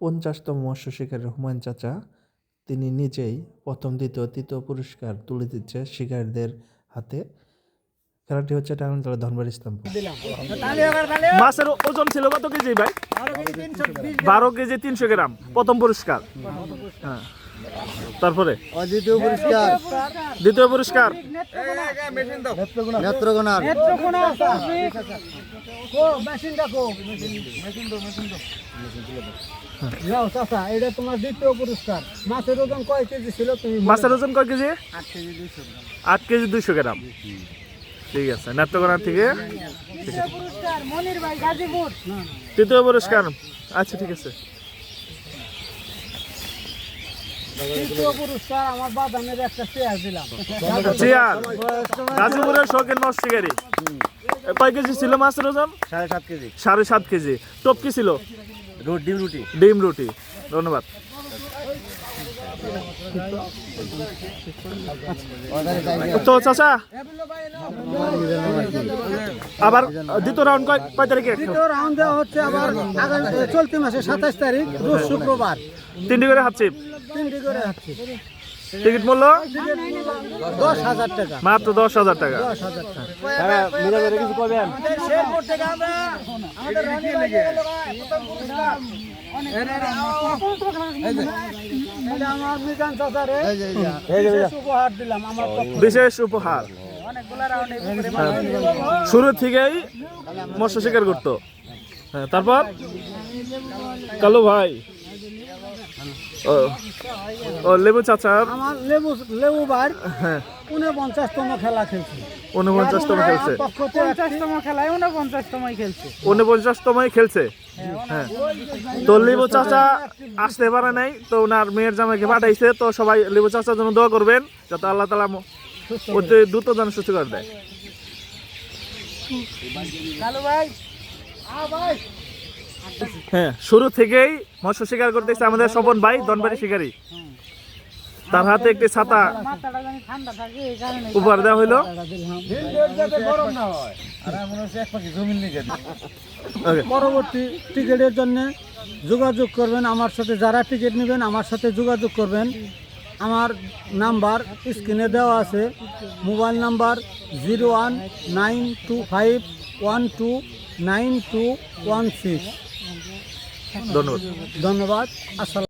পঞ্চাশতম মৎস্য শিকারী হুমায়ুন চাচা, তিনি নিজেই প্রথম, দ্বিতীয়, তৃতীয় পুরস্কার তুলে দিচ্ছে শিকারদের হাতে। খেলাটি হচ্ছে টাঙ্গাইল ধনবার ইসলামপুর মাছের ওজন ছিল কত কেজি ভাই? বারো কেজি তিনশো গ্রাম। প্রথম পুরস্কার। হ্যাঁ। তারপরে? অদ্বিতীয় পুরস্কার। দ্বিতীয় পুরস্কার? নেত্রকোনার এটা তোমার দ্বিতীয় পুরস্কার। মাছের ওজন কয় কেজি ছিল তুমি মাছের ওজন কয় কেজি? আট কেজি দুইশো গ্রাম। ঠিক আছে নেত্রকোনার থেকে পুরস্কার মনির ভাই গাজীপুর। তৃতীয় পুরস্কার আচ্ছা ঠিক আছে। গাজীপুরের শৌখিন মাছ শিকারি। কয় কেজি ছিল মাছের ওজন? সাড়ে সাত কেজি। সাড়ে সাত কেজি। টপ কি ছিল? ডিম রুটি। ডিম রুটি ধন্যবাদ। তো চাচা আবার দ্বিতীয় রাউন্ড কয় কয় তারিখে? তৃতীয় রাউন্ড দেওয়া হচ্ছে আবার আগামী চলতি মাসে সাতাশ তারিখ রোজ শুক্রবার। তিনটি করে হাতছিপ তিনটি করে হচ্ছে টিকিট মূল্য? দশ হাজার টাকা। মাত্র দশ হাজার টাকা। দশ হাজার টাকা। কিছু করবেন। বিশেষ উপহার। শুরু থেকেই মৎস্য শিকার করতো। হ্যাঁ তারপর? কালু ভাই। ও লেবু চাচার। আমার লেবু লেবু ভাই। হ্যাঁ। উনপঞ্চাশতম খেলা খেলছে। উনপঞ্চাশতম খেলছে। পঞ্চাশতম খেলায় উনপঞ্চাশতমই খেলছে। উনপঞ্চাশতমই খেলছে। হ্যাঁ। তো লেবু চাচা আসতে পারে নাই তো ওনার মেয়ের জামাইকে পাঠাইছে তো সবাই লেবু চাচার জন্য দোয়া করবেন যাতে আল্লাহ তালা অতি দ্রুত যেন সুস্থ করে দেয়। হ্যাঁ শুরু থেকেই মৎস্য শিকার করতেছে আমাদের স্বপন ভাই দনবাড়ি শিকারী। তার হাতে একটি ছাতা উপহার দেওয়া হইল। পরবর্তী টিকিটের জন্য যোগাযোগ করবেন আমার সাথে যারা টিকিট নেবেন আমার সাথে যোগাযোগ করবেন। আমার নাম্বার স্ক্রিনে দেওয়া আছে mobile number zero one nine two five one two nine two one six. ধন্যবাদ। ধন্যবাদ। আসসালাম।